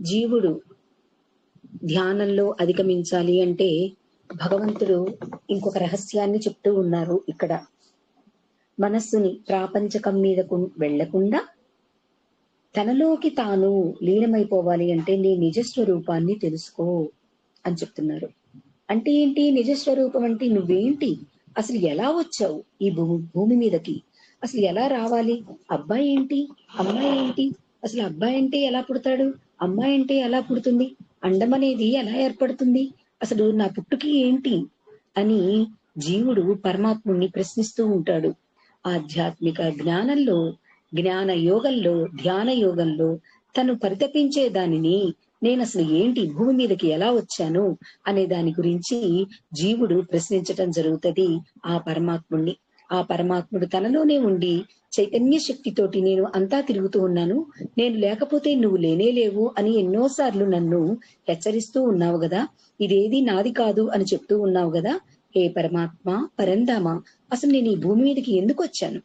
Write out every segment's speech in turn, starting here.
జీవుడు ధ్యానంలో అధిగమించాలి అంటే భగవంతుడు ఇంకొక రహస్యాన్ని చెప్తూ ఉన్నారు ఇక్కడ. మనస్సుని ప్రాపంచకం మీదకు వెళ్ళకుండా తనలోకి తాను లీనమైపోవాలి అంటే నీ నిజస్వరూపాన్ని తెలుసుకో అని చెప్తున్నారు. అంటే ఏంటి? నిజ స్వరూపం అంటే నువ్వేంటి? అసలు ఎలా వచ్చావు ఈ భూమి భూమి మీదకి? అసలు ఎలా రావాలి? అబ్బాయి ఏంటి? అమ్మాయి ఏంటి? అసలు అబ్బాయి అంటే ఎలా పుడతాడు? అమ్మాయి అంటే ఎలా పుడుతుంది? అండం అనేది ఎలా ఏర్పడుతుంది? అసలు నా పుట్టుకి ఏంటి? అని జీవుడు పరమాత్ముణ్ణి ప్రశ్నిస్తూ ఉంటాడు. ఆధ్యాత్మిక జ్ఞానంలో జ్ఞాన యోగంలో ధ్యాన యోగంలో తను పరితపించే దానిని నేను అసలు ఏంటి భూమి మీదకి ఎలా వచ్చాను అనే దాని గురించి జీవుడు ప్రశ్నించటం జరుగుతది ఆ పరమాత్ముణ్ణి. ఆ పరమాత్ముడు తనలోనే ఉండి చైతన్య శక్తితోటి నేను అంతా తిరుగుతూ ఉన్నాను. నేను లేకపోతే నువ్వు లేనే లేవు అని ఎన్నోసార్లు నన్ను హెచ్చరిస్తూ ఉన్నావు కదా ఇదేది నాది కాదు అని చెప్తూ ఉన్నావు కదా హే పరమాత్మ పరంధామ అసలు నేను ఈ భూమి మీదకి ఎందుకు వచ్చాను?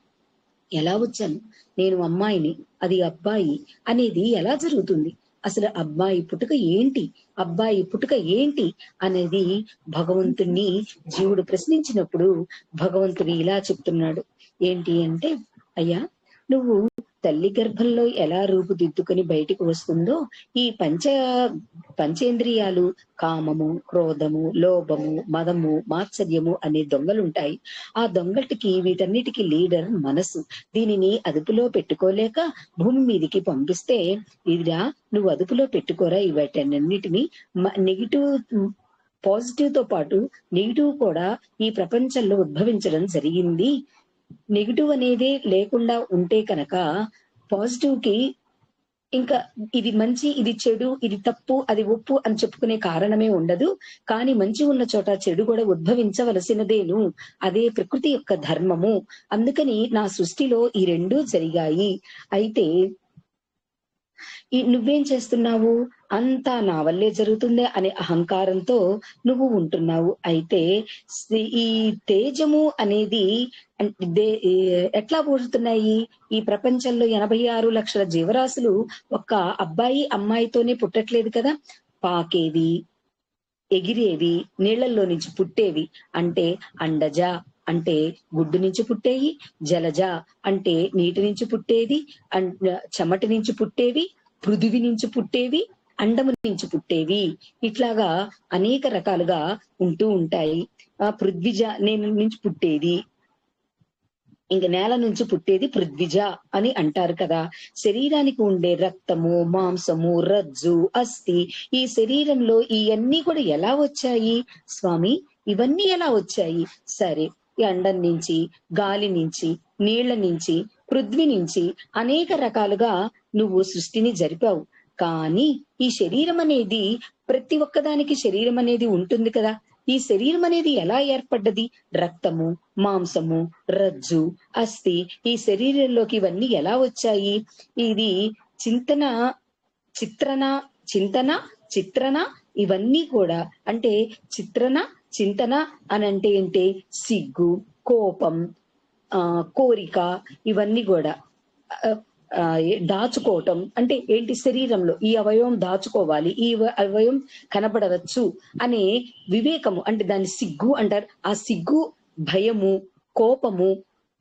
ఎలా వచ్చాను? నేను అమ్మాయిని అది అబ్బాయి అనేది ఎలా జరుగుతుంది? అసలు అబ్బాయి పుట్టుక ఏంటి? అబ్బాయి పుట్టుక ఏంటి? అనేది భగవంతుణ్ణి జీవుడు ప్రశ్నించినప్పుడు భగవంతుడు ఇలా చెప్తున్నాడు. ఏంటి అంటే అయ్యా నువ్వు తల్లి గర్భంలో ఎలా రూపుదిద్దుకొని బయటికి వస్తుందో ఈ పంచ పంచేంద్రియాలు కామము క్రోధము లోభము మదము మాత్సర్యము అనే దొంగలుంటాయి. ఆ దొంగటికి వీటన్నిటికీ లీడర్ మనసు. దీనిని అదుపులో పెట్టుకోలేక భూమి మీదికి పంపిస్తే ఇదిరా నువ్వు అదుపులో పెట్టుకోరా వీటన్నిటిని నెగిటివ్ పాజిటివ్తో పాటు నెగిటివ్ కూడా ఈ ప్రపంచంలో ఉద్భవించడం జరిగింది. నెగిటివ్ అనేది లేకుండా ఉంటే కనుక పాజిటివ్కి ఇంకా ఇది మంచి ఇది చెడు ఇది తప్పు అది ఒప్పు అని చెప్పుకునే కారణమే ఉండదు. కానీ మంచి ఉన్న చోట చెడు కూడా ఉద్భవించవలసినదేను. అదే ప్రకృతి యొక్క ధర్మము. అందుకని నా సృష్టిలో ఈ రెండూ జరిగాయి. అయితే ఈ నువ్వేం చేస్తున్నావు? అంతా నా వల్లే జరుగుతుందే అనే అహంకారంతో నువ్వు ఉంటున్నావు. అయితే ఈ తేజము అనేది ఎట్లా పుడుతున్నాయి ఈ ప్రపంచంలో ఎనభై ఆరు లక్షల జీవరాశులు ఒక్క అబ్బాయి అమ్మాయితోనే పుట్టట్లేదు కదా? పాకేవి ఎగిరేవి నీళ్ళలో నుంచి పుట్టేవి అంటే అండజ అంటే గుడ్డు నుంచి పుట్టేవి జలజ అంటే నీటి నుంచి పుట్టేది చెమటి నుంచి పుట్టేవి పృథివి నుంచి పుట్టేవి అండము నుంచి పుట్టేవి. ఇట్లాగా అనేక రకాలుగా ఉంటూ ఉంటాయి. ఆ పృథ్విజ నేను నుంచి పుట్టేది. ఇంక నేల నుంచి పుట్టేది పృథ్విజ అని అంటారు కదా. శరీరానికి ఉండే రక్తము మాంసము రజ్జు అస్థి ఈ శరీరంలో ఇవన్నీ కూడా ఎలా వచ్చాయి? స్వామి ఇవన్నీ ఎలా వచ్చాయి? సరే ఈ అండం నుంచి గాలి నుంచి నీళ్ళ నుంచి పృథ్వీ నుంచి అనేక రకాలుగా నువ్వు సృష్టిని జరిపావు. కానీ ఈ శరీరం అనేది ప్రతి ఒక్కదానికి శరీరం అనేది ఉంటుంది కదా. ఈ శరీరం అనేది ఎలా ఏర్పడ్డది? రక్తము మాంసము రజ్జు అస్థి ఈ శరీరంలోకి ఇవన్నీ ఎలా వచ్చాయి? ఇది చింతన చిత్రణ చింతన చిత్రణ ఇవన్నీ కూడా. అంటే చిత్రణ చింతన అని అంటే ఏంటి? సిగ్గు కోపం ఆ కోరిక ఇవన్నీ కూడా. దాచుకోవటం. అంటే ఏంటి శరీరంలో ఈ అవయవం దాచుకోవాలి ఈ అవయవం కనబడవచ్చు అనే వివేకము. అంటే దాని సిగ్గు అంటారు. ఆ సిగ్గు భయము కోపము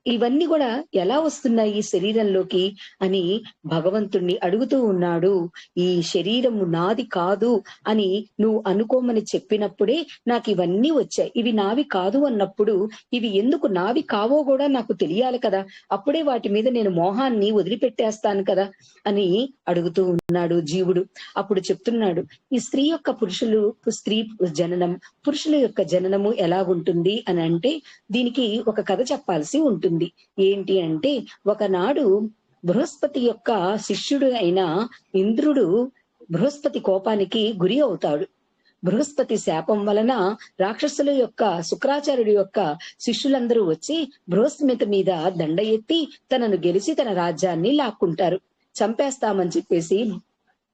ఇవన్నీ కూడా ఎలా వస్తున్నాయి ఈ శరీరంలోకి అని భగవంతుణ్ణి అడుగుతూ ఉన్నాడు. ఈ శరీరము నాది కాదు అని నువ్వు అనుకోమని చెప్పినప్పుడే నాకు ఇవన్నీ వచ్చాయి. ఇవి నావి కాదు అన్నప్పుడు ఇవి ఎందుకు నావి కావో కూడా నాకు తెలియాలి కదా. అప్పుడే వాటి మీద నేను మోహాన్ని వదిలిపెట్టేస్తాను కదా అని అడుగుతూ ఉన్నాడు జీవుడు. అప్పుడు చెప్తున్నాడు ఈ స్త్రీ యొక్క పురుషులు స్త్రీ జననం పురుషుల యొక్క జననము ఎలా ఉంటుంది? అని అంటే దీనికి ఒక కథ చెప్పాల్సి ఉంటుంది. ఉంటుంది ఏంటి అంటే ఒకనాడు బృహస్పతి యొక్క శిష్యుడు అయిన ఇంద్రుడు బృహస్పతి కోపానికి గురి అవుతాడు. బృహస్పతి శాపం వలన రాక్షసుల యొక్క శుక్రాచార్యుడి యొక్క శిష్యులందరూ వచ్చి బృహస్పతి మీద దండ ఎత్తి తనను గెలిచి తన రాజ్యాన్ని లాక్కుంటారు. చంపేస్తామని చెప్పేసి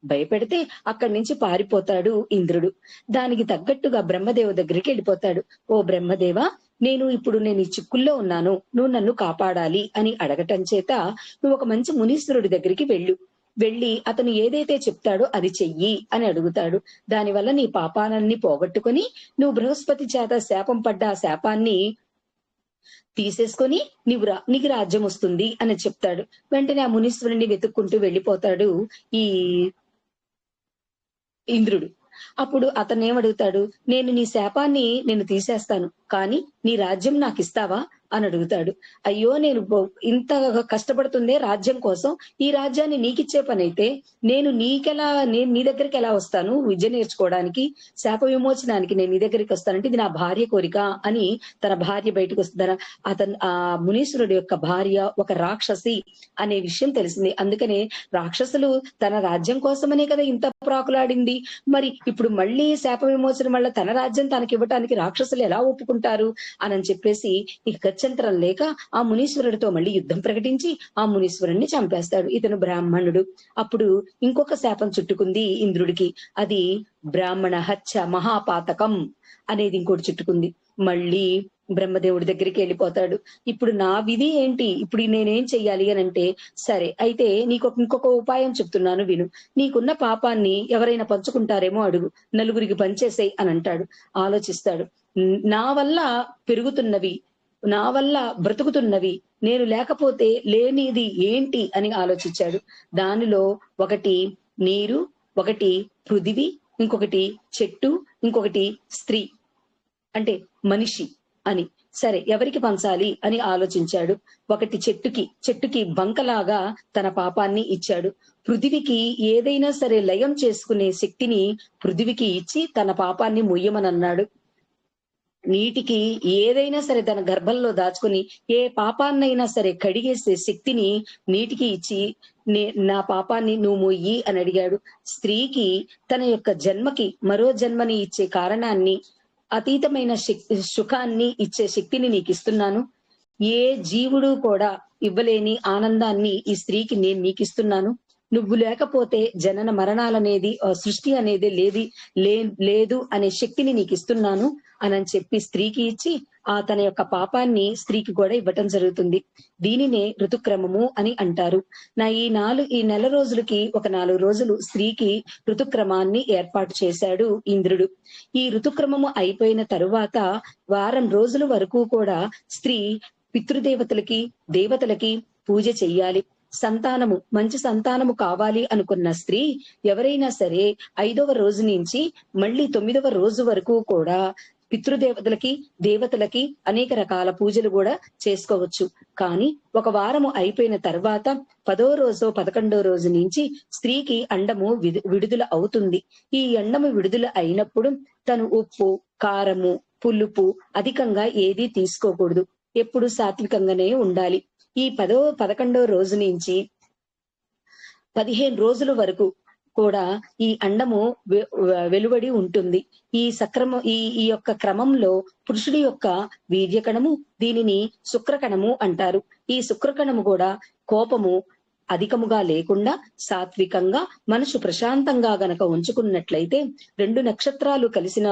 భయపెడితే అక్కడి నుంచి పారిపోతాడు ఇంద్రుడు. దానికి తగ్గట్టుగా బ్రహ్మదేవ దగ్గరికి వెళ్ళిపోతాడు. ఓ బ్రహ్మదేవ నేను ఇప్పుడు నేను ఈ చిక్కుల్లో ఉన్నాను నువ్వు నన్ను కాపాడాలి అని అడగటం చేత నువ్వు ఒక మంచి మునీశ్వరుడి దగ్గరికి వెళ్ళు. వెళ్ళి అతను ఏదైతే చెప్తాడో అది చెయ్యి అని అడుగుతాడు. దానివల్ల నీ పాపాలన్నీ పోగొట్టుకొని నువ్వు బృహస్పతి చేత శాపం పడ్డ ఆ శాపాన్ని తీసేసుకొని నీవు రా నీకు రాజ్యం వస్తుంది అని చెప్తాడు. వెంటనే ఆ మునీశ్వరుని వెతుక్కుంటూ వెళ్ళిపోతాడు ఈ ఇంద్రుడు. అప్పుడు అతను ఏమడుగుతాడు నేను నీ శాపాన్ని నేను తీసేస్తాను కానీ నీ రాజ్యం నాకు ఇస్తావా అని అడుగుతాడు. అయ్యో నేను ఇంత కష్టపడుతుందే రాజ్యం కోసం. ఈ రాజ్యాన్ని నీకిచ్చే పని అయితే నేను నీకెలా నేను నీ దగ్గరికి ఎలా వస్తాను? విద్య నేర్చుకోవడానికి శాప విమోచనానికి నేను నీ దగ్గరికి వస్తానంటే ఇది నా భార్య కోరిక అని తన భార్య బయటకు వస్తుందన అతను ఆ మునీశ్వరుడు యొక్క భార్య ఒక రాక్షసి అనే విషయం తెలిసింది. అందుకనే రాక్షసులు తన రాజ్యం కోసమనే కదా ఇంత ప్రాకులాడింది. మరి ఇప్పుడు మళ్ళీ శాప విమోచనం వల్ల తన రాజ్యం తనకి ఇవ్వటానికి రాక్షసులు ఎలా ఒప్పుకుంటారు? అని చెప్పేసి ఇక గత్యంతరం లేక ఆ మునీశ్వరుడితో మళ్ళీ యుద్ధం ప్రకటించి ఆ మునీశ్వరుణ్ణి చంపేస్తాడు ఇతను బ్రాహ్మణుడు. అప్పుడు ఇంకొక శాపం చుట్టుకుంది ఇంద్రుడికి. అది బ్రాహ్మణ హత్య మహాపాతకం అనేది ఇంకోటి చుట్టుకుంది. మళ్ళీ బ్రహ్మదేవుడి దగ్గరికి వెళ్ళిపోతాడు. ఇప్పుడు నా విధి ఏంటి? ఇప్పుడు నేనేం చెయ్యాలి అని అంటే సరే అయితే నీకు ఇంకొక ఉపాయం చెప్తున్నాను విను. నీకున్న పాపాన్ని ఎవరైనా పంచుకుంటారేమో అడుగు. నలుగురికి పంచేసేయ్ అని అంటాడు. ఆలోచిస్తాడు. నా వల్ల పెరుగుతున్నవి నా వల్ల బ్రతుకుతున్నవి నేను లేకపోతే లేనిది ఏంటి అని ఆలోచించాడు. దానిలో ఒకటి నీరు ఒకటి పృథివి ఇంకొకటి చెట్టు ఇంకొకటి స్త్రీ. అంటే మనిషి అని. సరే ఎవరికి పంచాలి అని ఆలోచించాడు. ఒకటి చెట్టుకి చెట్టుకి బంకలాగా తన పాపాన్ని ఇచ్చాడు. పృథివికి ఏదైనా సరే లయం చేసుకునే శక్తిని పృథివికి ఇచ్చి తన పాపాన్ని ముయ్యమనన్నాడు. నీటికి ఏదైనా సరే తన గర్భంలో దాచుకుని ఏ పాపాన్నైనా సరే కడిగేసే శక్తిని నీటికి ఇచ్చి నే- నా పాపాన్ని నువ్వు మొయ్యి అని అడిగాడు. స్త్రీకి తన యొక్క జన్మకి మరో జన్మని ఇచ్చే కారణాన్ని అతీతమైన శక్తి సుఖాన్ని ఇచ్చే శక్తిని నీకు ఇస్తున్నాను. ఏ జీవుడు కూడా ఇవ్వలేని ఆనందాన్ని ఈ స్త్రీకి నేను నీకు ఇస్తున్నాను నువ్వు లేకపోతే జనన మరణాలనేది ఆ సృష్టి అనేది లేది లేదు అనే శక్తిని నీకు ఇస్తున్నాను అని చెప్పి స్త్రీకి ఇచ్చి ఆ తన యొక్క పాపాన్ని స్త్రీకి కూడా ఇవ్వటం జరుగుతుంది. దీనినే ఋతుక్రమము అని అంటారు. నా ఈ నాలుగు ఈ నెల రోజులకి ఒక నాలుగు రోజులు స్త్రీకి ఋతుక్రమాన్ని ఏర్పాటు చేశాడు ఇంద్రుడు. ఈ ఋతుక్రమము అయిపోయిన తరువాత వారం రోజుల వరకు కూడా స్త్రీ పితృదేవతలకి దేవతలకి పూజ చెయ్యాలి. సంతానము మంచి సంతానము కావాలి అనుకున్న స్త్రీ ఎవరైనా సరే ఐదవ రోజు నుంచి మళ్ళీ తొమ్మిదవ రోజు వరకు కూడా పితృదేవతలకి దేవతలకి అనేక రకాల పూజలు కూడా చేసుకోవచ్చు. కానీ ఒక వారము అయిపోయిన తర్వాత పదో రోజో పదకొండో రోజు నుంచి స్త్రీకి అండము విడు- విడుదల అవుతుంది. ఈ అండము విడుదల అయినప్పుడు తను ఉప్పు కారము పులుపు అధికంగా ఏదీ తీసుకోకూడదు. ఎప్పుడు సాత్వికంగానే ఉండాలి. ఈ పదో పదకొండో రోజు నుంచి పదిహేను రోజుల వరకు కూడా ఈ అండము వెలువడి ఉంటుంది. ఈ సక్రమ ఈ ఈ యొక్క క్రమంలో పురుషుడి యొక్క వీర్యకణము దీనిని శుక్రకణము అంటారు. ఈ శుక్రకణము కూడా కోపము అధికముగా లేకుండా సాత్వికంగా మనసు ప్రశాంతంగా గనక ఉంచుకున్నట్లయితే రెండు నక్షత్రాలు కలిసిన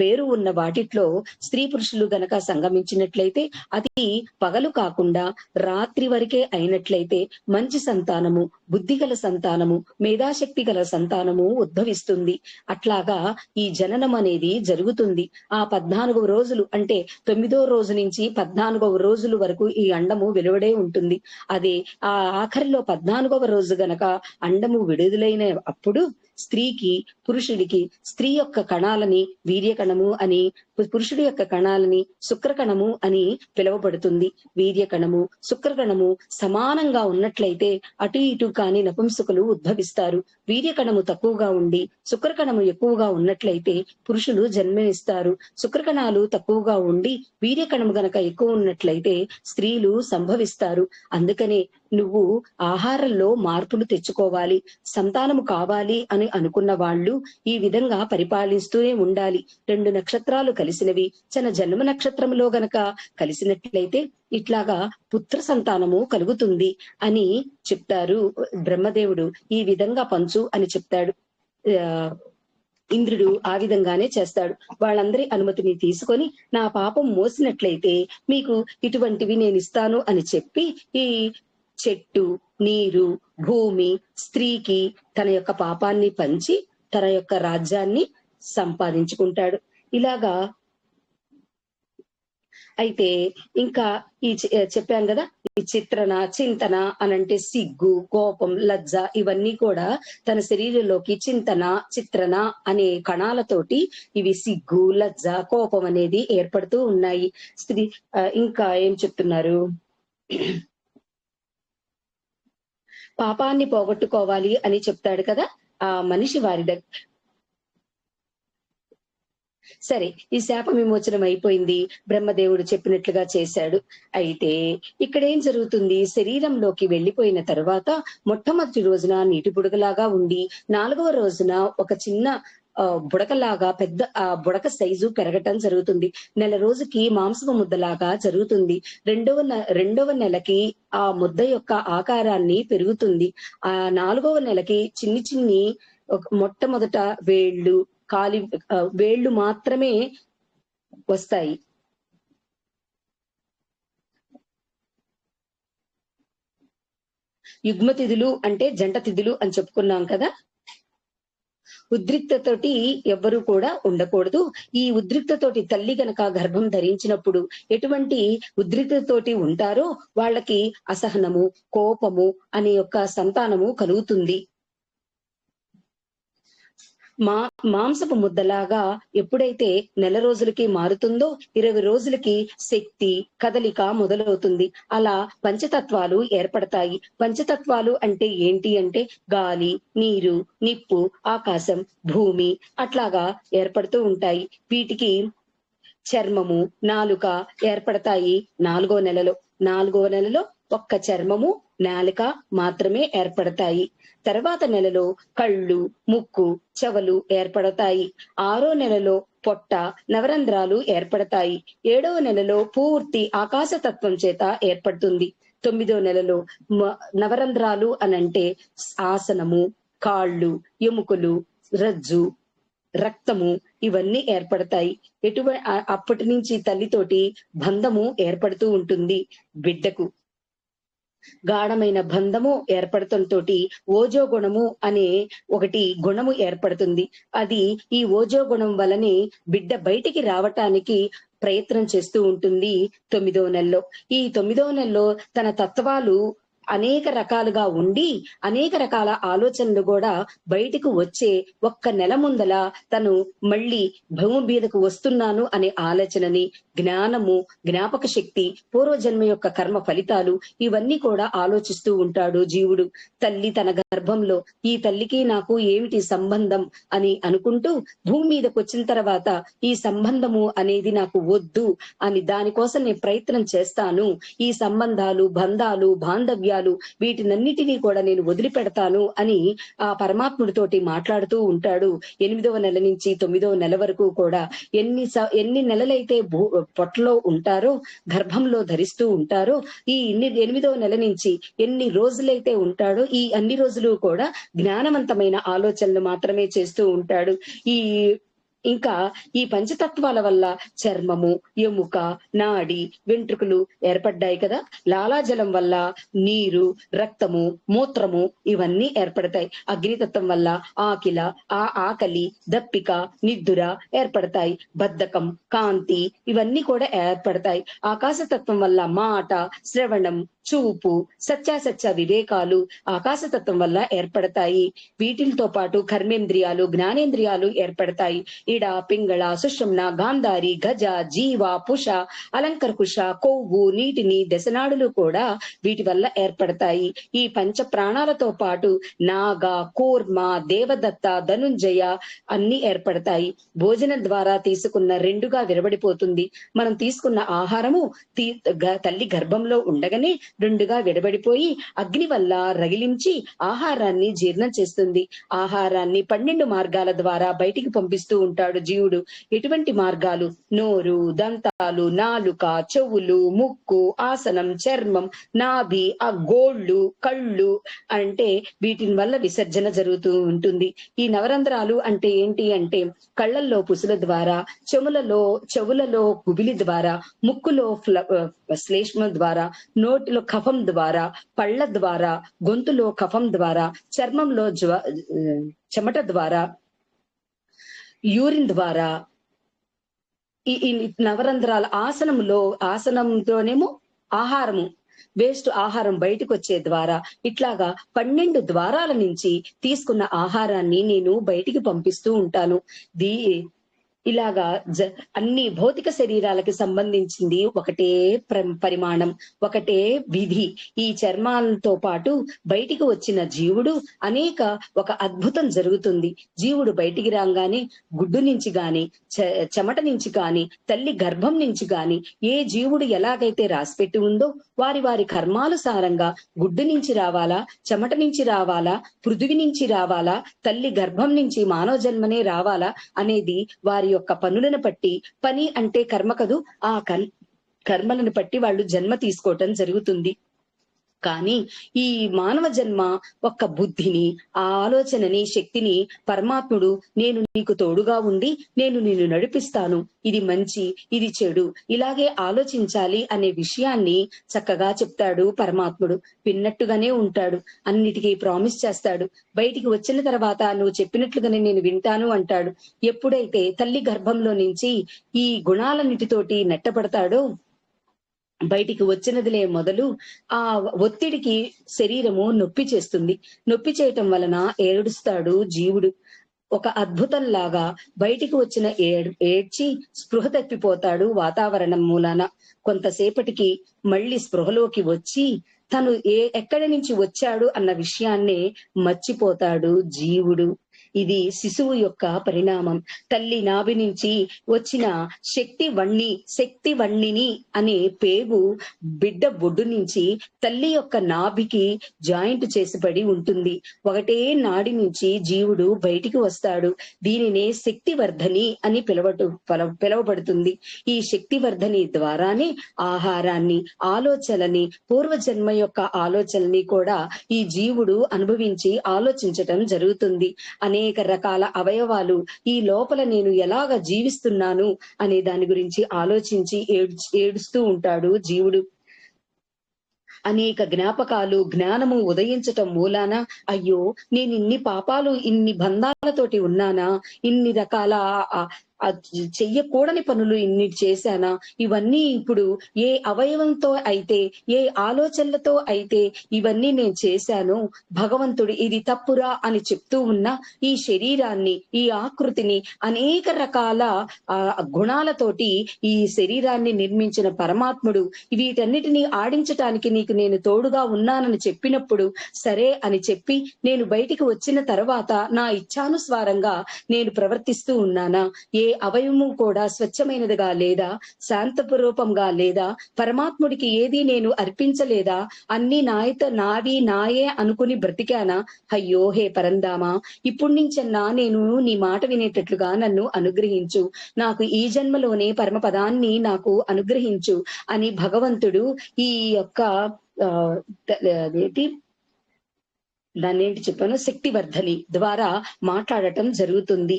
పేరు ఉన్న వాటిట్లో స్త్రీ పురుషులు గనక సంగమించినట్లయితే అది పగలు కాకుండా రాత్రి వరకే అయినట్లయితే మంచి సంతానము. బుద్ధి గల సంతానము మేధాశక్తి గల సంతానము ఉద్భవిస్తుంది. అట్లాగా ఈ జననం అనేది జరుగుతుంది. ఆ పద్నాలుగవ రోజులు అంటే తొమ్మిదో రోజు నుంచి పద్నాలుగవ రోజుల వరకు ఈ అండము వెలువడే ఉంటుంది. అదే ఆ ఆఖరిలో పద్నాలుగవ రోజు గనక అండము విడుదలైన అప్పుడు స్త్రీకి పురుషుడికి స్త్రీ యొక్క కణాలని వీర్యకణము అని పురుషుడి యొక్క కణాలని శుక్రకణము అని పిలువబడుతుంది. వీర్యకణము శుక్రకణము సమానంగా ఉన్నట్లయితే అటు ఇటు కాని నపుంసకులు ఉద్భవిస్తారు. వీర్యకణము తక్కువగా ఉండి శుక్రకణము ఎక్కువగా ఉన్నట్లయితే పురుషులు జన్మనిస్తారు. శుక్రకణాలు తక్కువగా ఉండి వీర్యకణము గనక ఎక్కువ ఉన్నట్లయితే స్త్రీలు సంభవిస్తారు. అందుకనే నువ్వు ఆహారంలో మార్పులు తెచ్చుకోవాలి సంతానము కావాలి అని అనుకున్న వాళ్ళు ఈ విధంగా పరిపాలిస్తూనే ఉండాలి. రెండు నక్షత్రాలు కలిసినవి. తన జన్మ నక్షత్రంలో గనక కలిసినట్లయితే ఇట్లాగా పుత్ర సంతానము కలుగుతుంది అని చెప్తారు బ్రహ్మదేవుడు. ఈ విధంగా పంచు అని చెప్తాడు. ఆ, ఇంద్రుడు ఆ విధంగానే చేస్తాడు. వాళ్ళందరి అనుమతిని తీసుకొని నా పాపం మోసినట్లయితే మీకు ఇటువంటివి నేను ఇస్తాను అని చెప్పి ఈ చెట్టు నీరు భూమి స్త్రీకి తన యొక్క పాపాన్ని పంచి తన యొక్క రాజ్యాన్ని సంపాదించుకుంటాడు. ఇలాగా అయితే ఇంకా ఈ చెప్పాను చెప్పాం కదా ఈ చిత్రణ చింతన అనంటే సిగ్గు కోపం లజ్జ ఇవన్నీ కూడా తన శరీరంలోకి చింతన చిత్రణ అనే కణాలతోటి ఇవి సిగ్గు లజ్జ కోపం అనేది ఏర్పడుతూ ఉన్నాయి. స్త్రీ ఇంకా ఏం చెప్తున్నారు? పాపాన్ని పోగొట్టుకోవాలి అని చెప్తాడు కదా ఆ మనిషి వారి దగ్గర. సరే ఈ శాప విమోచనం అయిపోయింది. బ్రహ్మదేవుడు చెప్పినట్లుగా చేశాడు. అయితే ఇక్కడ ఏం జరుగుతుంది? శరీరంలోకి వెళ్ళిపోయిన తర్వాత మొట్టమొదటి రోజున నీటి బుడగలాగా ఉండి నాలుగవ రోజున ఒక చిన్న బుడకలాగా పెద్ద ఆ బుడక సైజు పెరగటం జరుగుతుంది. నెల రోజుకి మాంసపు ముద్దలాగా జరుగుతుంది. రెండవ రెండవ నెలకి ఆ ముద్ద యొక్క ఆకారాన్ని పెరుగుతుంది. ఆ నాలుగవ నెలకి చిన్ని చిన్ని మొట్టమొదట వేళ్ళు కాలి వేళ్ళు మాత్రమే వస్తాయి. యుగ్మ తిథులు అంటే జంట తిథులు అని చెప్పుకున్నాం కదా. ఉద్రిక్తతోటి ఎవ్వరూ కూడా ఉండకూడదు. ఈ ఉద్రిక్తతోటి తల్లి గనక గర్భం ధరించినప్పుడు ఎటువంటి ఉద్రిక్తతోటి ఉంటారో వాళ్ళకి అసహనము కోపము అనే యొక్క సంతానము కలుగుతుంది. మా మాంసపు ముద్దలాగా ఎప్పుడైతే నెల రోజులకి మారుతుందో ఇరవై రోజులకి శక్తి కదలిక మొదలవుతుంది. అలా పంచతత్వాలు ఏర్పడతాయి. పంచతత్వాలు అంటే ఏంటి అంటే గాలి నీరు నిప్పు ఆకాశం భూమి అట్లాగా ఏర్పడుతూ ఉంటాయి. వీటికి చర్మము నాలుక ఏర్పడతాయి నాలుగో నెలలో. నాలుగో నెలలో ఒక్క చర్మము నాలుక మాత్రమే ఏర్పడతాయి. తర్వాత నెలలో కళ్ళు ముక్కు చెవలు ఏర్పడతాయి. ఆరో నెలలో పొట్ట నవరంధ్రాలు ఏర్పడతాయి. ఏడవ నెలలో పూర్తి ఆకాశతత్వం చేత ఏర్పడుతుంది. తొమ్మిదో నెలలో మ- నవరంధ్రాలు అనంటే ఆసనము కాళ్ళు ఎముకలు రజ్జు రక్తము ఇవన్నీ ఏర్పడతాయి. ఎటువంటి అప్పటి నుంచి తల్లితోటి బంధము ఏర్పడుతూ ఉంటుంది. బిడ్డకు గాఢమైన బంధము ఏర్పడటంతో ఓజో గుణము అనే ఒకటి గుణము ఏర్పడుతుంది. అది ఈ ఓజో గుణం వలనే బిడ్డ బయటికి రావటానికి ప్రయత్నం చేస్తూ ఉంటుంది తొమ్మిదో నెలలో. ఈ తొమ్మిదో నెలలో తన తత్వాలు అనేక రకాలుగా ఉండి అనేక రకాల ఆలోచనలు కూడా బయటకు వచ్చే ఒక్క నెల ముందల తను మళ్ళీ భూమి మీదకు వస్తున్నాను అనే ఆలోచనని జ్ఞానము జ్ఞాపక శక్తి పూర్వజన్మ యొక్క కర్మ ఫలితాలు ఇవన్నీ కూడా ఆలోచిస్తూ ఉంటాడు జీవుడు. తల్లి తన గర్భంలో ఈ తల్లికి నాకు ఏమిటి సంబంధం? అని అనుకుంటూ భూమి మీదకి వచ్చిన తర్వాత ఈ సంబంధము అనేది నాకు వద్దు అని దానికోసం నేను ప్రయత్నం చేస్తాను. ఈ సంబంధాలు బంధాలు బాంధవ్యాలు వీటినన్నిటినీ కూడా నేను వదిలిపెడతాను అని ఆ పరమాత్ముడితోటి మాట్లాడుతూ ఉంటాడు. ఎనిమిదవ నెల నుంచి తొమ్మిదవ నెల వరకు కూడా ఎన్ని స- ఎన్ని నెలలైతే పొట్టలో ఉంటారో గర్భంలో ధరిస్తూ ఉంటారో ఈ ఎన్ని ఎనిమిదవ నెల నుంచి ఎన్ని రోజులైతే ఉంటాడో ఈ అన్ని రోజులు కూడా జ్ఞానవంతమైన ఆలోచనలు మాత్రమే చేస్తూ ఉంటాడు. ఈ ఇంకా ఈ పంచతత్వాల వల్ల చర్మము ఎముక నాడి వెంట్రుకలు ఏర్పడ్డాయి కదా? లాలాజలం వల్ల నీరు రక్తము మూత్రము ఇవన్నీ ఏర్పడతాయి. అగ్నితత్వం వల్ల ఆకిల ఆ ఆకలి దప్పిక నిద్దుర ఏర్పడతాయి. బద్ధకం కాంతి ఇవన్నీ కూడా ఏర్పడతాయి. ఆకాశతత్వం వల్ల మాట శ్రవణం చూపు సత్యాసత్య వివేకాలు ఆకాశతత్వం వల్ల ఏర్పడతాయి. వీటితో పాటు కర్మేంద్రియాలు జ్ఞానేంద్రియాలు ఏర్పడతాయి. ఇడ పింగళ సుషుమ్న గాంధారి గజ జీవ పుష అలంకర కుష కొవ్వు నీటిని దశనాడులు కూడా వీటి వల్ల ఏర్పడతాయి. ఈ పంచ ప్రాణాలతో పాటు నాగ కూర్మ దేవదత్త ధనుంజయ అన్ని ఏర్పడతాయి. భోజనం ద్వారా తీసుకున్న రెండుగా విరబడిపోతుంది. మనం తీసుకున్న ఆహారము తల్లి గర్భంలో ఉండగానే రెండుగా విడబడిపోయి అగ్ని వల్ల రగిలించి ఆహారాన్ని జీర్ణం చేస్తుంది. ఆహారాన్ని పన్నెండు మార్గాల ద్వారా బయటికి పంపిస్తూ ఉంటాడు జీవుడు. ఎటువంటి మార్గాలు? నోరు దంతాలు నాలుక చెవులు ముక్కు ఆసనం చర్మం నాభి ఆ గోళ్ళు కళ్ళు అంటే వీటిని వల్ల విసర్జన జరుగుతూ ఉంటుంది. ఈ నవరంధ్రాలు అంటే ఏంటి అంటే కళ్ళల్లో పుసుల ద్వారా చెవులలో చెవులలో గుబిలి ద్వారా ముక్కులో శ్లేష్మ ద్వారా నోటిలో కఫం ద్వారా పళ్ళ ద్వారా గొంతులో కఫం ద్వారా చర్మంలో జ్వ చెమట ద్వారా యూరిన్ ద్వారా ఈ నవరంధ్రాల ఆసనంలో ఆసనంతోనేమో ఆహారము వేస్ట్ ఆహారం బయటకు వచ్చే ద్వారా ఇట్లాగా పన్నెండు ద్వారాల నుంచి తీసుకున్న ఆహారాన్ని నేను బయటికి పంపిస్తూ ఉంటాను. దీ ఇలాగా అన్ని భౌతిక శరీరాలకి సంబంధించింది ఒకటే పరిమాణం ఒకటే విధి. ఈ చర్మాలతో పాటు బయటికి వచ్చిన జీవుడు అనేక ఒక అద్భుతం జరుగుతుంది. జీవుడు బయటికి రాగానే గుడ్డు నుంచి గాని చెమట నుంచి గాని తల్లి గర్భం నుంచి గాని ఏ జీవుడు ఎలాగైతే రాసిపెట్టి ఉందో వారి వారి కర్మానుసారంగా గుడ్డు నుంచి రావాలా చెమట నుంచి రావాలా పృథివి నుంచి రావాలా తల్లి గర్భం నుంచి మానవ జన్మనే రావాలా అనేది వారి యొక్క పనులను బట్టి పని అంటే కర్మ కదూ? ఆ కర్మలను బట్టి వాళ్ళు జన్మ తీసుకోవటం జరుగుతుంది. కానీ ఈ మానవ జన్మ ఒక్క బుద్ధిని ఆ ఆలోచనని శక్తిని పరమాత్ముడు నేను నీకు తోడుగా ఉండి నేను నిన్ను నడిపిస్తాను. ఇది మంచి ఇది చెడు. ఇలాగే ఆలోచించాలి అనే విషయాన్ని చక్కగా చెప్తాడు పరమాత్ముడు. విన్నట్టుగానే ఉంటాడు. అన్నిటికీ ప్రామిస్ చేస్తాడు. బయటికి వచ్చిన తర్వాత నువ్వు చెప్పినట్లుగానే నేను వింటాను అంటాడు. ఎప్పుడైతే తల్లి గర్భంలో నుంచి ఈ గుణాలన్నిటితోటి నెట్టబడతాడో బయటికి వచ్చినదిలే మొదలు ఆ ఒత్తిడికి శరీరము నొప్పి చేస్తుంది. నొప్పి చేయటం వలన ఏడుస్తాడు జీవుడు. ఒక అద్భుతంలాగా బయటికి వచ్చిన ఏడ్ ఏడ్చి స్పృహ తప్పిపోతాడు వాతావరణం మూలాన. కొంతసేపటికి మళ్ళీ స్పృహలోకి వచ్చి తను ఏ ఎక్కడి నుంచి వచ్చాడు అన్న విషయాన్నే మర్చిపోతాడు జీవుడు. ఇది శిశువు యొక్క పరిణామం. తల్లి నాభి నుంచి వచ్చిన శక్తి వణ్ణి శక్తి వణ్ణిని అనే పేగు బిడ్డ బొడ్డు నుంచి తల్లి యొక్క నాభికి జాయింట్ చేసిపడి ఉంటుంది. ఒకటే నాడి నుంచి జీవుడు బయటికి వస్తాడు. దీనినే శక్తివర్ధని అని పిలవటు పిలవ- పిలువబడుతుంది. ఈ శక్తివర్ధని ద్వారానే ఆహారాన్ని ఆలోచనని పూర్వజన్మ యొక్క ఆలోచనని కూడా ఈ జీవుడు అనుభవించి ఆలోచించటం జరుగుతుంది. అనే అనేక రకాల అవయవాలు ఈ లోపల నేను ఎలాగ జీవిస్తున్నాను అనే దాని గురించి ఆలోచించి ఏడుస్తూ ఉంటాడు జీవుడు. అనేక జ్ఞాపకాలు జ్ఞానము ఉదయించటం మూలాన అయ్యో నేను ఇన్ని పాపాలు ఇన్ని బంధాలతోటి ఉన్నానా? ఇన్ని రకాల చెయ్యకూడని పనులు ఇన్ని చేశానా? ఇవన్నీ ఇప్పుడు ఏ అవయవంతో అయితే ఏ ఆలోచనలతో అయితే ఇవన్నీ నేను చేశాను? భగవంతుడు ఇది తప్పురా అని చెప్తూ ఉన్న ఈ శరీరాన్ని ఈ ఆకృతిని అనేక రకాల గుణాలతోటి ఈ శరీరాన్ని నిర్మించిన పరమాత్ముడు. వీటన్నిటిని ఆడించటానికి నీకు నేను తోడుగా ఉన్నానని చెప్పినప్పుడు సరే అని చెప్పి నేను బయటికి వచ్చిన తర్వాత నా ఇచ్ఛానుస్వారంగా నేను ప్రవర్తిస్తూ ఉన్నానా? ఏ అవయవము కూడా స్వచ్ఛమైనదిగా లేదా శాంతపురూపంగా లేదా పరమాత్ముడికి ఏది నేను అర్పించలేదా? అన్ని నాయత నావి నాయే అనుకుని బ్రతికానా? అయ్యో హే పరందామా ఇప్పుడు నుంచన్నా నేను నీ మాట వినేటట్లుగా నన్ను అనుగ్రహించు. నాకు ఈ జన్మలోనే పరమపదాన్ని నాకు అనుగ్రహించు అని భగవంతుడు ఈ యొక్క అదేంటి? దాన్ని ఏంటి చెప్పాను? శక్తివర్ధని ద్వారా మాట్లాడటం జరుగుతుంది.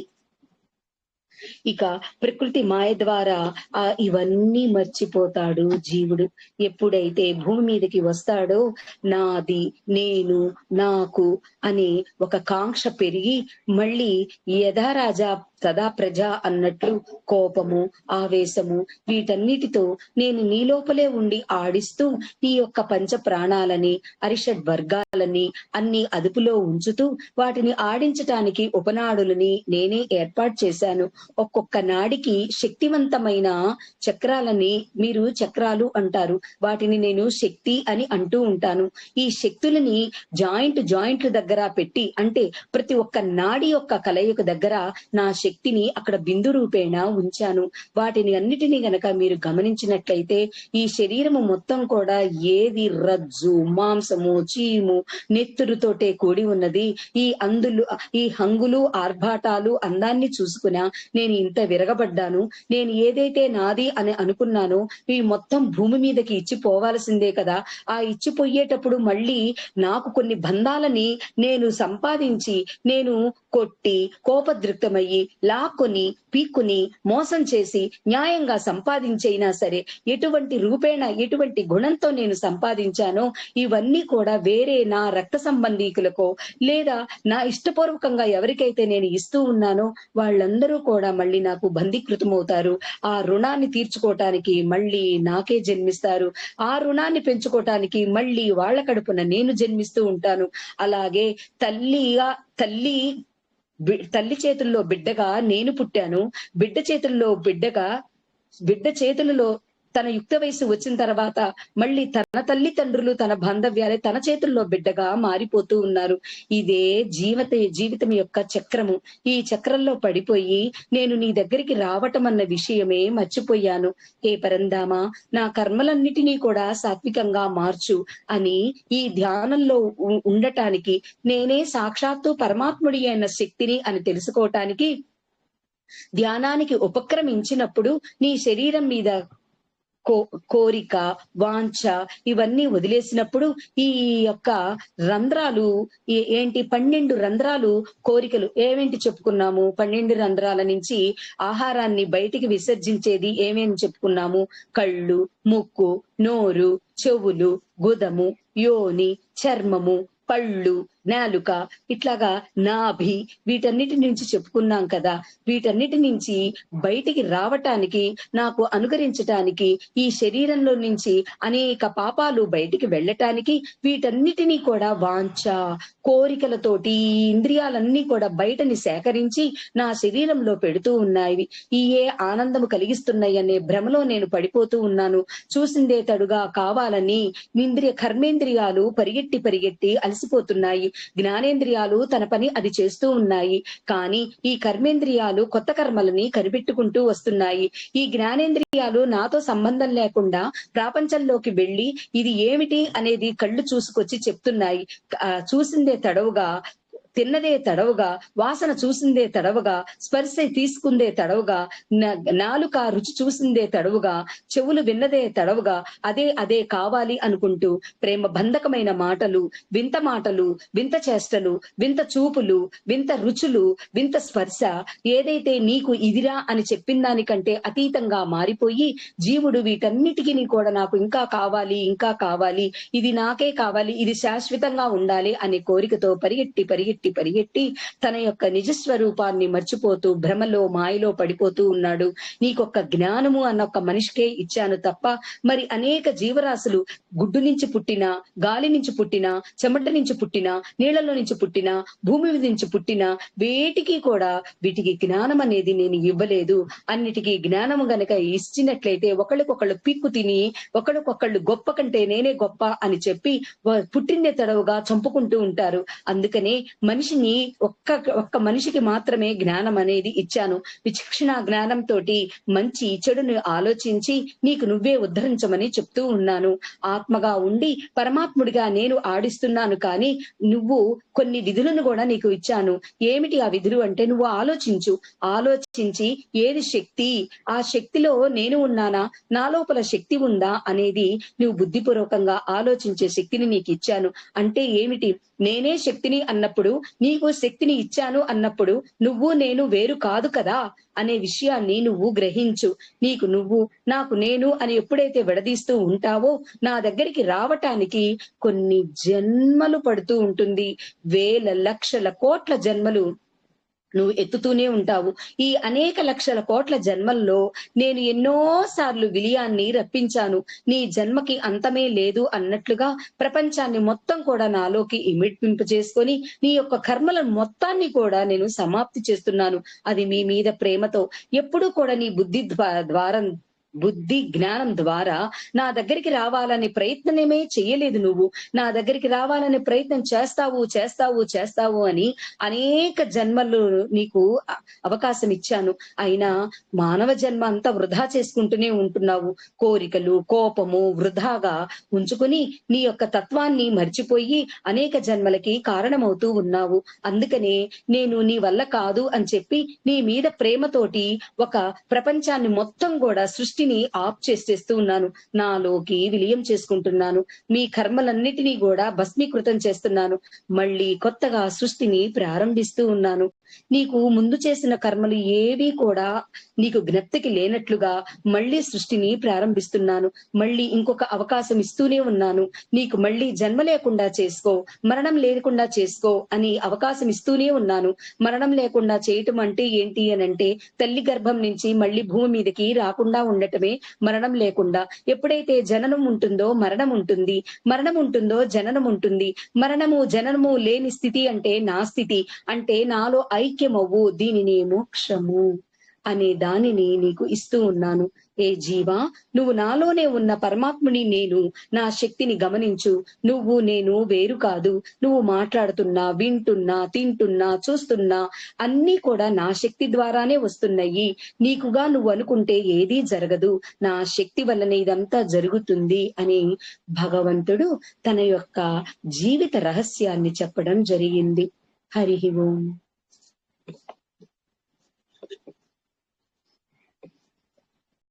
ఇక ప్రకృతి మాయ ద్వారా ఆ ఇవన్నీ మర్చిపోతాడు జీవుడు. ఎప్పుడైతే భూమి మీదకి వస్తాడో నాది నేను నాకు అనే ఒక కాంక్ష పెరిగి మళ్ళీ యథారాజా సదా ప్రజ అన్నట్లు కోపము ఆవేశము వీటన్నిటితో నేను నీ లోపలే ఉండి ఆడిస్తూ ఈ యొక్క పంచ ప్రాణాలని అరిషడ్ వర్గాలని అన్ని అదుపులో ఉంచుతూ వాటిని ఆడించటానికి ఉపనాడులని నేనే ఏర్పాటు చేశాను. ఒక్కొక్క నాడికి శక్తివంతమైన చక్రాలని మీరు చక్రాలు అంటారు. వాటిని నేను శక్తి అని అంటూ ఉంటాను. ఈ శక్తులని జాయింట్ జాయింట్ల దగ్గర పెట్టి అంటే ప్రతి ఒక్క నాడి యొక్క కలయిక దగ్గర నా శక్తిని అక్కడ బిందు రూపేణ ఉంచాను. వాటిని అన్నిటినీ గనక మీరు గమనించినట్లయితే ఈ శరీరము మొత్తం కూడా ఏది రజ్జు మాంసము చీము నెత్తురుతోటే కూడి ఉన్నది. ఈ అందులు ఈ హంగులు ఆర్భాటాలు అందాన్ని చూసుకున్నా నేను ఇంత విరగబడ్డాను. నేను ఏదైతే నాది అని అనుకున్నానో ఈ మొత్తం భూమి మీదకి ఇచ్చిపోవాల్సిందే కదా. ఆ ఇచ్చిపోయేటప్పుడు మళ్ళీ నాకు కొన్ని బంధాలని నేను సంపాదించి నేను కొట్టి కోపదృక్తమయ్యి లాక్కొని పీక్కుని మోసం చేసి న్యాయంగా సంపాదించైనా సరే ఎటువంటి రూపేణ ఎటువంటి గుణంతో నేను సంపాదించానో ఇవన్నీ కూడా వేరే నా రక్త సంబంధీకులకో లేదా నా ఇష్టపూర్వకంగా ఎవరికైతే నేను ఇస్తూ ఉన్నానో వాళ్ళందరూ కూడా మళ్ళీ నాకు బంధీకృతమవుతారు. ఆ రుణాన్ని తీర్చుకోవటానికి మళ్ళీ నాకే జన్మిస్తారు. ఆ రుణాన్ని పెంచుకోవటానికి మళ్ళీ వాళ్ళ కడుపున నేను జన్మిస్తూ ఉంటాను. అలాగే తల్లిగా తల్లి తల్లి చేతుల్లో బిడ్డగా నేను పుట్టాను బిడ్డ చేతుల్లో బిడ్డగా బిడ్డ చేతులలో తన యుక్త వయసు వచ్చిన తర్వాత మళ్ళీ తన తల్లిదండ్రులు తన బాంధవ్యాలే తన చేతుల్లో బిడ్డగా మారిపోతూ ఉన్నారు. ఇదే జీవిత జీవితం యొక్క చక్రము. ఈ చక్రంలో పడిపోయి నేను నీ దగ్గరికి రావటం అన్న విషయమే మర్చిపోయాను. ఏ పరందామా నా కర్మలన్నిటినీ కూడా సాత్వికంగా మార్చు అని ఈ ధ్యానంలో ఉండటానికి నేనే సాక్షాత్తు పరమాత్ముడి అయిన శక్తిని అని తెలుసుకోవటానికి ధ్యానానికి ఉపక్రమించినప్పుడు నీ శరీరం మీద కోరిక వాంఛ ఇవన్నీ వదిలేసినప్పుడు ఈ యొక్క రంధ్రాలు ఏ- ఏంటి పన్నెండు రంధ్రాలు కోరికలు ఏమేంటి చెప్పుకున్నాము? పన్నెండు రంధ్రాల నుంచి ఆహారాన్ని బయటికి విసర్జించేది ఏమేమి చెప్పుకున్నాము? కళ్ళు ముక్కు నోరు చెవులు గుదము యోని చర్మము పళ్ళు నాలుక ఇట్లాగా నాభి వీటన్నిటి నుంచి చెప్పుకున్నాం కదా. వీటన్నిటి నుంచి బయటికి రావటానికి నాకు అనుకరించటానికి ఈ శరీరంలో నుంచి అనేక పాపాలు బయటికి వెళ్ళటానికి వీటన్నిటినీ కూడా వాంఛ కోరికలతోటి ఈ ఇంద్రియాలన్నీ కూడా బయటని సేకరించి నా శరీరంలో పెడుతూ ఉన్నాయి. ఈ ఏ ఆనందము కలిగిస్తున్నాయి అనే భ్రమలో నేను పడిపోతూ ఉన్నాను. చూసిందే తడుగా కావాలని ఇంద్రియ కర్మేంద్రియాలు పరిగెట్టి పరిగెట్టి అలసిపోతున్నాయి. జ్ఞానేంద్రియాలు తన పని అది చేస్తూ ఉన్నాయి. కానీ ఈ కర్మేంద్రియాలు కొత్త కర్మలని కనిపెట్టుకుంటూ వస్తున్నాయి. ఈ జ్ఞానేంద్రియాలు నాతో సంబంధం లేకుండా ప్రపంచంలోకి వెళ్ళి ఇది ఏమిటి అనేది కళ్ళు చూసుకొచ్చి చెప్తున్నాయి. చూసిందే తడవుగా తిన్నదే తడవుగా వాసన చూసిందే తడవుగా స్పర్శ తీసుకుందే తడవుగా నాలుక రుచి చూసిందే తడవుగా చెవులు విన్నదే తడవుగా అదే అదే కావాలి అనుకుంటూ ప్రేమ బంధకమైన మాటలు వింత మాటలు వింత చేష్టలు వింత చూపులు వింత రుచులు వింత స్పర్శ ఏదైతే నీకు ఇదిరా అని చెప్పిన దానికంటే అతీతంగా మారిపోయి జీవుడు వీటన్నిటికీ కూడా నాకు ఇంకా కావాలి ఇంకా కావాలి ఇది నాకే కావాలి ఇది శాశ్వతంగా ఉండాలి అనే కోరికతో పరిగెట్టి పరిగెట్టి పరిగెట్టి తన యొక్క నిజస్వరూపాన్ని మర్చిపోతూ భ్రమలో మాయలో పడిపోతూ ఉన్నాడు. నీకొక్క జ్ఞానము అన్న ఒక మనిషికే ఇచ్చాను తప్ప మరి అనేక జీవరాశులు గుడ్డు నుంచి పుట్టిన గాలి నుంచి పుట్టిన చెమట నుంచి పుట్టిన నీళ్ళలో నుంచి పుట్టిన భూమి నుంచి పుట్టిన వేటికి కూడా వీటికి జ్ఞానం అనేది నేను ఇవ్వలేదు. అన్నిటికీ జ్ఞానము గనక ఇచ్చినట్లయితే ఒకళ్ళకొకళ్ళు పీక్కు తిని ఒకళ్ళకొకళ్ళు గొప్ప కంటే నేనే గొప్ప అని చెప్పి పుట్టిందే తడవుగా చంపుకుంటూ ఉంటారు. అందుకనే మనిషిని ఒక్క ఒక్క మనిషికి మాత్రమే జ్ఞానం అనేది ఇచ్చాను. విచక్షణ జ్ఞానం తోటి మంచి చెడును ఆలోచించి నీకు నువ్వే ఉద్ధరించమని చెప్తూ ఉన్నాను. ఆత్మగా ఉండి పరమాత్ముడిగా నేను ఆడిస్తున్నాను కానీ నువ్వు కొన్ని విధులను కూడా నీకు ఇచ్చాను. ఏమిటి ఆ విధులు అంటే నువ్వు ఆలోచించు. ఆలోచించి ఏది శక్తి? ఆ శక్తిలో నేను ఉన్నానా? నా లోపల శక్తి ఉందా? అనేది నువ్వు బుద్ధిపూర్వకంగా ఆలోచించే శక్తిని నీకు ఇచ్చాను. అంటే ఏమిటి? నేనే శక్తిని అన్నప్పుడు నీకు శక్తిని ఇచ్చాను అన్నప్పుడు నువ్వు నేను వేరు కాదు కదా అనే విషయాన్ని నువ్వు గ్రహించు. నీకు నువ్వు నాకు నేను అని ఎప్పుడైతే విడదీస్తూ ఉంటావో నా దగ్గరికి రావటానికి కొన్ని జన్మలు పడుతూ ఉంటుంది. వేల లక్షల కోట్ల జన్మలు నువ్వు ఎత్తుతూనే ఉంటావు. ఈ అనేక లక్షల కోట్ల జన్మల్లో నేను ఎన్నో సార్లు విలియాన్ని రప్పించాను. నీ జన్మకి అంతమే లేదు అన్నట్లుగా ప్రపంచాన్ని మొత్తం కూడా నాలోకి ఇమిడ్పింపు చేసుకొని నీ యొక్క కర్మల మొత్తాన్ని కూడా నేను సమాప్తి చేస్తున్నాను. అది మీ మీద ప్రేమతో ఎప్పుడూ కూడా నీ బుద్ధి ద్వారం బుద్ధి జ్ఞానం ద్వారా నా దగ్గరికి రావాలనే ప్రయత్నమే చేయలేదు నువ్వు. నా దగ్గరికి రావాలనే ప్రయత్నం చేస్తావు చేస్తావు చేస్తావు అని అనేక జన్మలు నీకు అవకాశం ఇచ్చాను. అయినా మానవ జన్మ అంతా వృధా చేసుకుంటూనే ఉంటున్నావు. కోరికలు కోపము వృధాగా ఉంచుకుని నీ యొక్క తత్వాన్ని మర్చిపోయి అనేక జన్మలకి కారణమవుతూ ఉన్నావు. అందుకనే నేను నీ వల్ల కాదు అని చెప్పి నీ మీద ప్రేమతోటి ఒక ప్రపంచాన్ని మొత్తం కూడా సృష్టి సృష్టిని ఆఫ్ చేసేస్తూ ఉన్నాను. నాలోకి విలియం చేసుకుంటున్నాను. మీ కర్మలన్నిటినీ కూడా భస్మీకృతం చేస్తున్నాను. మళ్ళీ కొత్తగా సృష్టిని ప్రారంభిస్తూ ఉన్నాను. నీకు ముందు చేసిన కర్మలు ఏవి కూడా నీకు జ్ఞప్తికి లేనట్లుగా మళ్ళీ సృష్టిని ప్రారంభిస్తున్నాను. మళ్ళీ ఇంకొక అవకాశం ఇస్తూనే ఉన్నాను. నీకు మళ్ళీ జన్మ లేకుండా చేసుకో మరణం లేకుండా చేసుకో అని అవకాశం ఇస్తూనే ఉన్నాను. మరణం లేకుండా చేయటం అంటే ఏంటి అని అంటే తల్లి గర్భం నుంచి మళ్ళీ భూమి మీదకి రాకుండా ఉండటం. ఉండటమే మరణం లేకుండా. ఎప్పుడైతే జననం ఉంటుందో మరణం ఉంటుంది. మరణం ఉంటుందో జననం ఉంటుంది. మరణము జననము లేని స్థితి అంటే నా స్థితి. అంటే నాలో ఐక్యమవ్వు. దీనిని మోక్షము. అనే దానిని నీకు ఇస్తూ ఉన్నాను. ఏ జీవా నువ్వు నాలోనే ఉన్న పరమాత్ముని నేను నా శక్తిని గమనించు. నువ్వు నేను వేరు కాదు. నువ్వు మాట్లాడుతున్నా వింటున్నా తింటున్నా చూస్తున్నా అన్నీ కూడా నా శక్తి ద్వారానే వస్తున్నాయి. నీకుగా నువ్వు అనుకుంటే ఏదీ జరగదు. నా శక్తి వల్లనే ఇదంతా జరుగుతుంది అని భగవంతుడు తన యొక్క జీవిత రహస్యాన్ని చెప్పడం జరిగింది. హరి ఓం.